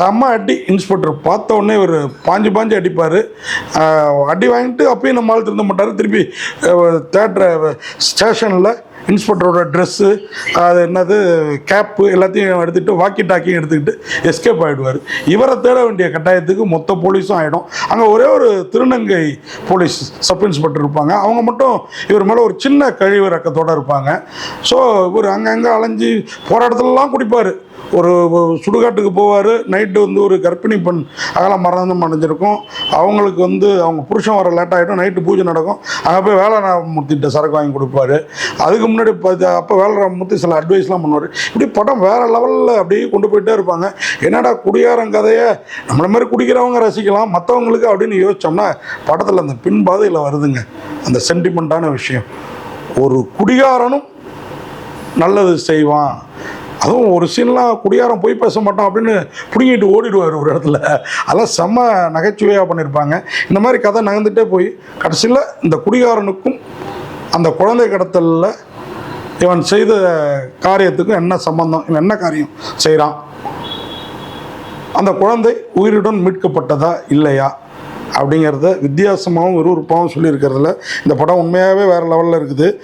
செம்ம அடி இன்ஸ்பெக்டர் பார்த்த உடனே இவர் பாஞ்சு பாஞ்சு அடிப்பார். அடி வாங்கிட்டு அப்பயும் நம்ம திருந்த மாட்டார். திருப்பி தேட்டரை ஸ்டேஷனில் இன்ஸ்பெக்டரோட ட்ரெஸ்ஸு அது என்னது கேப்பு எல்லாத்தையும் எடுத்துகிட்டு வாக்கி டாக்கியும் எடுத்துக்கிட்டு எஸ்கேப் ஆகிடுவார் இவரை தேட வேண்டிய கட்டாயத்துக்கு மொத்த போலீஸும் ஆகிடும் அங்கே ஒரே ஒரு திருநங்கை போலீஸ் சப் இன்ஸ்பெக்டர் இருப்பாங்க. அவங்க மட்டும் இவர் மேலே ஒரு சின்ன கழிவு ரக்கத்தோடு இருப்பாங்க. ஸோ இவர் அங்கங்கே அலைஞ்சு போராட்டத்திலலாம் குடிப்பார். ஒரு சுடுகாட்டுக்கு போவார். நைட்டு வந்து ஒரு கர்ப்பிணி பெண் அகலம் மரணம் அடைஞ்சிருக்கும். அவங்களுக்கு வந்து அவங்க புருஷன் வர லேட் ஆகிடும் நைட்டு பூஜை நடக்கும். அங்கே போய் வேலைராமூர்த்திட்ட சரக்கு வாங்கி கொடுப்பாரு. அதுக்கு முன்னாடி அப்போ வேலைராமூர்த்தி சில அட்வைஸ்லாம் பண்ணுவார். இப்படி படம் வேறு லெவலில் அப்படியே கொண்டு போயிட்டே இருப்பாங்க. என்னடா குடியாரம் கதையை நம்மள மாதிரி குடிக்கிறவங்க ரசிக்கலாம் மற்றவங்களுக்கு அப்படின்னு யோசிச்சோம்னா படத்தில் அந்த பின்பாதையில் வருதுங்க. அந்த சென்டிமெண்ட்டான விஷயம். ஒரு குடிகாரனும் நல்லது செய்வான். அதுவும் ஒரு சீன்லாம் குடியாரம் போய் பேச மாட்டோம் அப்படின்னு பிடுங்கிட்டு ஓடிடுவார் ஒரு இடத்துல. அதெல்லாம் செம்ம நகைச்சுவையாக பண்ணியிருப்பாங்க இந்த மாதிரி கதை நகர்ந்துட்டே போய் கடைசியில் இந்த குடிகாரனுக்கும் அந்த குழந்தை கடத்தலில் இவன் செய்த காரியத்துக்கும் என்ன சம்பந்தம் இவன் என்ன காரியம் செய்கிறான் அந்த குழந்தை உயிருடன் மீட்கப்பட்டதா இல்லையா? அப்படிங்கிறத வித்தியாசமாகவும் விறுவிறுப்பாகவும் சொல்லியிருக்கிறதுல இந்த படம் உண்மையாகவே வேறு லெவலில் இருக்குது.